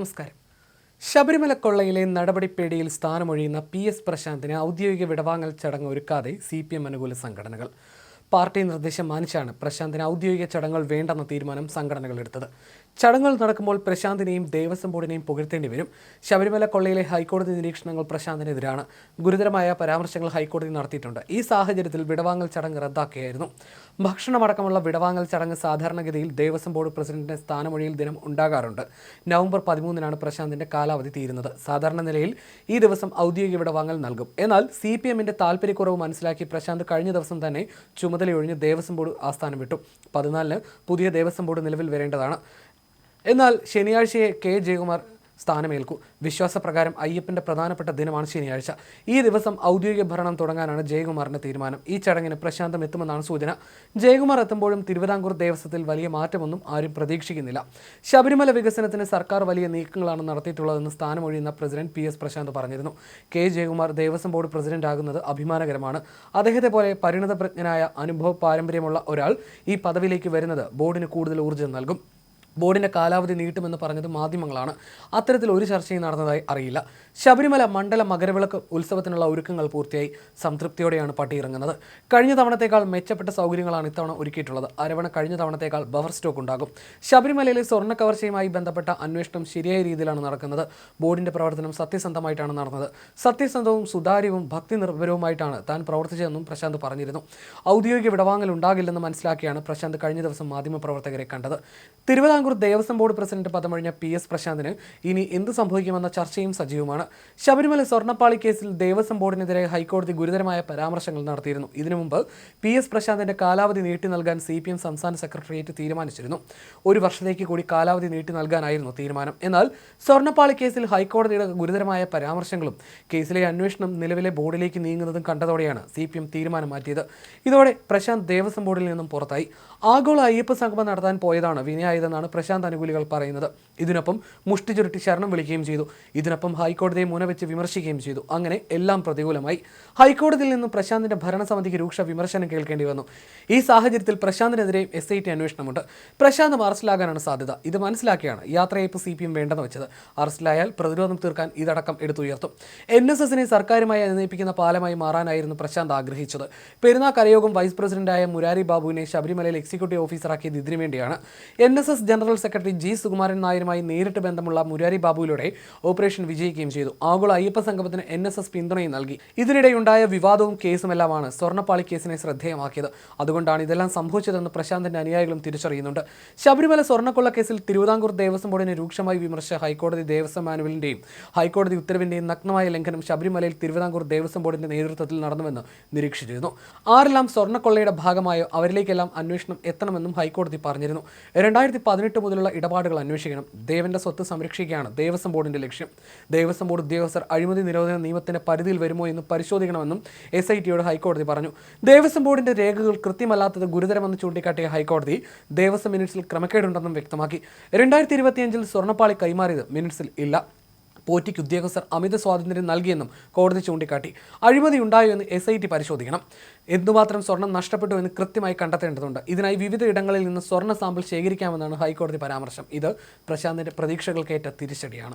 നമസ്കാരം. ശബരിമല കൊള്ളയിലെ നടപടിപ്പേടിയിൽ സ്ഥാനമൊഴിയുന്ന പി എസ് പ്രശാന്തിന് ഔദ്യോഗിക വിടവാങ്ങൽ ചടങ്ങ് ഒരുക്കാതെ സി പി എം അനുകൂല സംഘടനകൾ. പാർട്ടി നിർദ്ദേശം മാനിച്ചാണ് പ്രശാന്തിന് ഔദ്യോഗിക ചടങ്ങുകൾ വേണ്ടെന്ന തീരുമാനം സംഘടനകൾ എടുത്തത്. ചടങ്ങുകൾ നടക്കുമ്പോൾ പ്രശാന്തിനെയും ദേവസ്വം ബോർഡിനെയും പുകഴ്ത്തേണ്ടി വരും. ശബരിമല കൊള്ളയിലെ ഹൈക്കോടതി നിരീക്ഷണങ്ങൾ പ്രശാന്തിനെതിരാണ്. ഗുരുതരമായ പരാമർശങ്ങൾ ഹൈക്കോടതി നടത്തിയിട്ടുണ്ട്. ഈ സാഹചര്യത്തിൽ വിടവാങ്ങൽ ചടങ്ങ് റദ്ദാക്കിയായിരുന്നു ഭക്ഷണമടക്കമുള്ള വിടവാങ്ങൽ ചടങ്ങ് സാധാരണഗതിയിൽ ദേവസ്വം ബോർഡ് പ്രസിഡന്റിന്റെ സ്ഥാനമൊഴിയിൽ ദിനം ഉണ്ടാകാറുണ്ട്. നവംബർ പതിമൂന്നിനാണ് പ്രശാന്തിന്റെ കാലാവധി തീരുന്നത്. സാധാരണ നിലയിൽ ഈ ദിവസം ഔദ്യോഗിക വിടവാങ്ങൽ നൽകും. എന്നാൽ സി പി എമ്മിന്റെ താല്പര്യക്കുറവ് മനസ്സിലാക്കി പ്രശാന്ത് കഴിഞ്ഞ ദിവസം തന്നെ ചുമതലയൊഴിഞ്ഞ് ദേവസ്വം ബോർഡ് ആസ്ഥാനം വിട്ടു. പതിനാലിന് പുതിയ ദേവസ്വം ബോർഡ് നിലവിൽ വരേണ്ടതാണ്. എന്നാൽ ശനിയാഴ്ചയെ കെ. ജയകുമാർ സ്ഥാനമേൽക്കൂ. വിശ്വാസപ്രകാരം അയ്യപ്പന്റെ പ്രധാനപ്പെട്ട ദിനമാണ് ശനിയാഴ്ച. ഈ ദിവസം ഔദ്യോഗിക ഭരണം തുടങ്ങാനാണ് ജയകുമാറിന്റെ തീരുമാനം. ഈ ചടങ്ങിന് പ്രശാന്തം എത്തുമെന്നാണ് സൂചന. ജയകുമാർ എത്തുമ്പോഴും തിരുവിതാംകൂർ ദേവസ്വത്തിൽ വലിയ മാറ്റമൊന്നും ആരും പ്രതീക്ഷിക്കുന്നില്ല. ശബരിമല വികസനത്തിന് സർക്കാർ വലിയ നീക്കങ്ങളാണ് നടത്തിയിട്ടുള്ളതെന്ന് സ്ഥാനമൊഴിയുന്ന പ്രസിഡന്റ് പി. എസ്. പ്രശാന്ത് പറഞ്ഞിരുന്നു. K. Jayakumar Devaswom board president ആകുന്നത് അഭിമാനകരമാണ്. അദ്ദേഹത്തെ പോലെ പരിണതപ്രജ്ഞനായ അനുഭവ പാരമ്പര്യമുള്ള ഒരാൾ ഈ പദവിയിലേക്ക് വരുന്നത് ബോർഡിന് കൂടുതൽ ഊർജം നൽകും. ബോർഡിന്റെ കാലാവധി നീട്ടുമെന്ന് പറഞ്ഞത് മാധ്യമങ്ങളാണ്. അത്തരത്തിൽ ഒരു ചർച്ചയും നടന്നതായി അറിയില്ല. ശബരിമല മണ്ഡല മകരവിളക്ക് ഉത്സവത്തിനുള്ള ഒരുക്കങ്ങൾ പൂർത്തിയായി സംതൃപ്തിയോടെയാണ് പട്ടിയിറങ്ങുന്നത് കഴിഞ്ഞ തവണത്തേക്കാൾ മെച്ചപ്പെട്ട സൗകര്യങ്ങളാണ് ഇത്തവണ ഒരുക്കിയിട്ടുള്ളത്. അരവണ കഴിഞ്ഞ തവണത്തേക്കാൾ ബഫർ സ്റ്റോക്ക് ഉണ്ടാകും. ശബരിമലയിലെ സ്വർണ കവർച്ചയുമായി ബന്ധപ്പെട്ട അന്വേഷണം ശരിയായ രീതിയിലാണ് നടക്കുന്നത്. ബോർഡിന്റെ പ്രവർത്തനം സത്യസന്ധമായിട്ടാണ് നടന്നത്. സത്യസന്ധവും സുതാര്യവും ഭക്തി നിർഭരവുമായിട്ടാണ് താൻ പ്രവർത്തിച്ചതെന്നും പ്രശാന്ത് പറഞ്ഞിരുന്നു. ഔദ്യോഗിക വിടവാങ്ങൽ ഉണ്ടാകില്ലെന്ന് മനസ്സിലാക്കിയാണ് പ്രശാന്ത് കഴിഞ്ഞ ദിവസം മാധ്യമപ്രവർത്തകരെ കണ്ടത്. ദേവസ്വം ബോർഡ് പ്രസിഡന്റ് പദമൊഴിഞ്ഞ പി എസ് പ്രശാന്തിന് ഇനി എന്ത് സംഭവിക്കുമെന്ന ചർച്ചയും സജീവമാണ്. ശബരിമല സ്വർണപ്പാളി കേസിൽ ദേവസ്വം ബോർഡിനെതിരെ ഹൈക്കോടതി ഗുരുതരമായ പരാമർശങ്ങൾ നടത്തിയിരുന്നു. ഇതിനു മുമ്പ് പി എസ് പ്രശാന്തിന്റെ കാലാവധി നീട്ടി നൽകാൻ സി പി എം സംസ്ഥാന സെക്രട്ടേറിയറ്റ് തീരുമാനിച്ചിരുന്നു. ഒരു വർഷത്തേക്ക് കൂടി കാലാവധി നീട്ടി നൽകാനായിരുന്നു തീരുമാനം. എന്നാൽ സ്വർണപ്പാളി കേസിൽ ഹൈക്കോടതിയുടെ ഗുരുതരമായ പരാമർശങ്ങളും കേസിലെ അന്വേഷണം നിലവിലെ ബോർഡിലേക്ക് നീങ്ങുന്നതും കണ്ടതോടെയാണ് സി പി എം തീരുമാനം മാറ്റിയത്. ഇതോടെ പ്രശാന്ത് ദേവസ്വം ബോർഡിൽ നിന്നും പുറത്തായി. ആഗോള അയ്യപ്പ സംഗമം നടത്താൻ പോയതാണ് വിനയായതെന്നാണ് പ്രശാന്ത് അനുകൂലികൾ പറയുന്നത്. ഇതിനൊപ്പം മുഷ്ടി ചുരുട്ടി ശരണം വിളിക്കുകയും ചെയ്തു. ഇതിനൊപ്പം ഹൈക്കോടതിയെ മുനവെച്ച് വിമർശിക്കുകയും ചെയ്തു. അങ്ങനെ എല്ലാം പ്രതികൂലമായി. ഹൈക്കോടതിയിൽ നിന്നും പ്രശാന്തിന്റെ ഭരണസമിതിക്ക് രൂക്ഷ വിമർശനം കേൾക്കേണ്ടി വന്നു. ഈ സാഹചര്യത്തിൽ പ്രശാന്തിനെതിരെ എസ് ഐ ടി അന്വേഷണമുണ്ട്. പ്രശാന്ത് അറസ്റ്റിലാകാനാണ് സാധ്യത. ഇത് മനസ്സിലാക്കിയാണ് യാത്രയയപ്പ് സി പി എം വേണ്ടെന്ന് വെച്ചത്. അറസ്റ്റിലായാൽ പ്രതിരോധം തീർക്കാൻ ഇതടക്കം എടുത്തുയർത്തും. എൻ എസ് എസിനെ സർക്കാരുമായി അനുനയിപ്പിക്കുന്ന പാലമായി മാറാനായിരുന്നു പ്രശാന്ത് ആഗ്രഹിച്ചത്. പെരുന്നാൾ കരയോഗം വൈസ് പ്രസിഡന്റായ മുരാരി ബാബുവിനെ ശബരിമലയിൽ എക്സിക്യൂട്ടീവ് ഓഫീസറാക്കിയത് ഇതിനു വേണ്ടിയാണ്. N S S general secretary G Sukumaran നായരുമായി നേരിട്ട് ബന്ധമുള്ള മുരാരി ബാബുവിലൂടെ ഓപ്പറേഷൻ വിജയിക്കുകയും ചെയ്തു. ആഗോള അയ്യപ്പ സംഗമത്തിന് എൻ എസ് എസ് പിന്തുണയും നൽകി. ഇതിനിടെയുണ്ടായ വിവാദവും കേസുമെല്ലാമാണ് സ്വർണപ്പാളി കേസിനെ ശ്രദ്ധേയമാക്കിയത്. അതുകൊണ്ടാണ് ഇതെല്ലാം സംഭവിച്ചതെന്ന് പ്രശാന്തിന്റെ അനുയായികളും തിരിച്ചറിയുന്നുണ്ട്. ശബരിമല സ്വർണക്കൊള്ള കേസിൽ തിരുവിതാംകൂർ ദേവസ്വം ബോർഡിനെ രൂക്ഷമായി വിമർശിച്ച ഹൈക്കോടതി ദേവസ്വം മാനുവലിന്റെയും ഹൈക്കോടതി ഉത്തരവിന്റെയും നഗ്നമായ ലംഘനം ശബരിമലയിൽ തിരുവിതാംകൂർ ദേവസ്വം ബോർഡിന്റെ നേതൃത്വത്തിൽ നടന്നുവെന്ന് നിരീക്ഷിച്ചിരുന്നു. ആരെല്ലാം സ്വർണക്കൊള്ളയുടെ ഭാഗമായോ അവരിലേക്കെല്ലാം അന്വേഷണം എത്തണമെന്നും ഹൈക്കോടതി പറഞ്ഞിരുന്നു. രണ്ടായിരത്തി പതിനെട്ട് മുതലുള്ള ഇടപാടുകൾ അന്വേഷിക്കണം. ദേവന്റെ സ്വത്ത് സംരക്ഷിക്കുകയാണ് ദേവസ്വം ബോർഡിന്റെ ലക്ഷ്യം. ദേവസ്വം ബോർഡ് ഉദ്യോഗസ്ഥർ അഴിമതി നിരോധന നിയമത്തിന്റെ പരിധിയിൽ വരുമോ എന്ന് പരിശോധിക്കണമെന്നും എസ് ഐ ടിയോട് ഹൈക്കോടതി പറഞ്ഞു. ദേവസ്വം ബോർഡിന്റെ രേഖകൾ കൃത്യമല്ലാത്തത് ഗുരുതരമെന്ന് ചൂണ്ടിക്കാട്ടിയ ഹൈക്കോടതി ദേവസ്വം മിനിറ്റ്സിൽ ക്രമക്കേടുണ്ടെന്നും വ്യക്തമാക്കി. രണ്ടായിരത്തി ഇരുപത്തിയഞ്ചിൽ സ്വർണപ്പാളി കൈമാറിയത് മിനിറ്റ്സിൽ ഇല്ല. പോറ്റിക്ക് ഉദ്യോഗസ്ഥർ അമിത സ്വാതന്ത്ര്യം നൽകിയെന്നും കോടതി ചൂണ്ടിക്കാട്ടി. അഴിമതി ഉണ്ടായോ എന്ന് എസ് ഐ ടി പരിശോധിക്കണം. എന്തുമാത്രം സ്വർണം നഷ്ടപ്പെട്ടു എന്ന് കൃത്യമായി കണ്ടെത്തേണ്ടതുണ്ട്. ഇതിനായി വിവിധ ഇടങ്ങളിൽ നിന്ന് സ്വർണ സാമ്പിൾ ശേഖരിക്കാമെന്നാണ് ഹൈക്കോടതി പരാമർശം. ഇത് പ്രശാന്തിന്റെ പ്രതീക്ഷകൾക്കേറ്റ തിരിച്ചടിയാണ്.